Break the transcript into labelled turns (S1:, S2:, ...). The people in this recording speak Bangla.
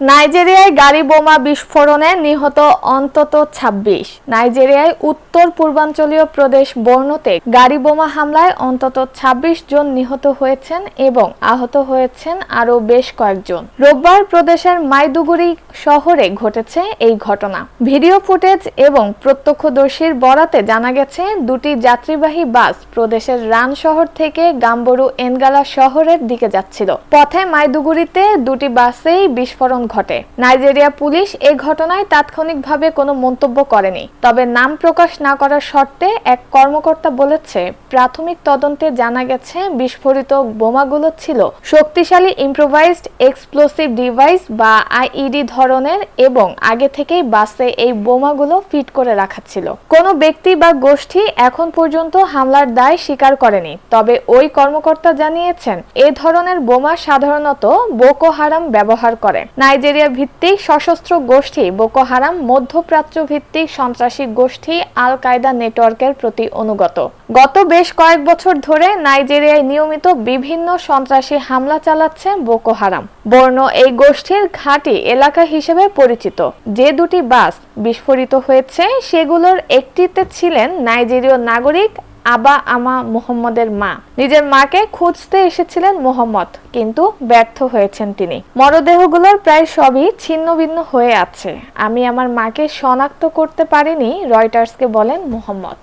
S1: নাইজেরিয়ায় গাড়ি বোমা বিস্ফোরণে নিহত অন্তত ২৬ নাইজেরিয়ায় উত্তর পূর্বাঞ্চলীয় প্রদেশ বর্ণতে গাড়ি বোমা হামলায় অন্তত ২৬ জন নিহত হয়েছেন এবং আহত হয়েছেন আরও বেশ কয়েকজন। রোববার প্রদেশের মাইদুগুড়ি শহরে ঘটেছে এই ঘটনা। ভিডিও ফুটেজ এবং প্রত্যক্ষদর্শীর বরাতে জানা গেছে, দুটি যাত্রীবাহী বাস প্রদেশের রান শহর থেকে গাম্বরু এনগালা শহরের দিকে যাচ্ছিল। পথে মাইদুগুড়িতে দুটি বাসেই বিস্ফোরণ ঘটে। নাইজেরিয়া পুলিশ এ ঘটনায় তাৎক্ষণিকভাবে কোনো মন্তব্য করেনি। তবে নাম প্রকাশ না করার শর্তে এক কর্মকর্তা বলেছে, প্রাথমিক তদন্তে জানা গেছে, বিস্ফোরিত বোমাগুলো ছিল শক্তিশালী ইম্প্রোভাইজড এক্সপ্লোসিভ ডিভাইস বা আইইডি ধরনের এবং আগে থেকেই বাসে এই বোমাগুলো ফিট করে রাখা ছিল। কোনো ব্যক্তি বা গোষ্ঠী এখন পর্যন্ত হামলার দায় স্বীকার করেনি। তবে ওই কর্মকর্তা জানিয়েছেন, এ ধরনের বোমা সাধারণত বোকো হারাম ব্যবহার করে। নাইজেরিয়া ভিত্তিক সশস্ত্র গোষ্ঠী বোকো হারাম মধ্যপ্রাচ্য ভিত্তিক সন্ত্রাসী গোষ্ঠী আল কায়দা নেটওয়ার্কের প্রতি অনুগত। গত বেশ কয়েক বছর ধরে নাইজেরিয়ায় নিয়মিত বিভিন্ন সন্ত্রাসী হামলা চালাচ্ছে বোকো হারাম। বর্ণ এই গোষ্ঠীর ঘাঁটি এলাকা হিসেবে পরিচিত। যে দুটি বাস বিস্ফোরিত হয়েছে, সেগুলোর একটিতে ছিলেন নাইজেরীয় নাগরিক আবা আমা মোহাম্মদের মা। নিজের মাকে খুঁজতে এসেছিলেন মোহাম্মদ, কিন্তু ব্যর্থ হয়েছেন তিনি। মরদেহগুলোর প্রায় সবই ছিন্ন ভিন্ন হয়ে আছে। আমি আমার মাকে শনাক্ত করতে পারিনি, রয়টার্সকে বলেন মোহাম্মদ।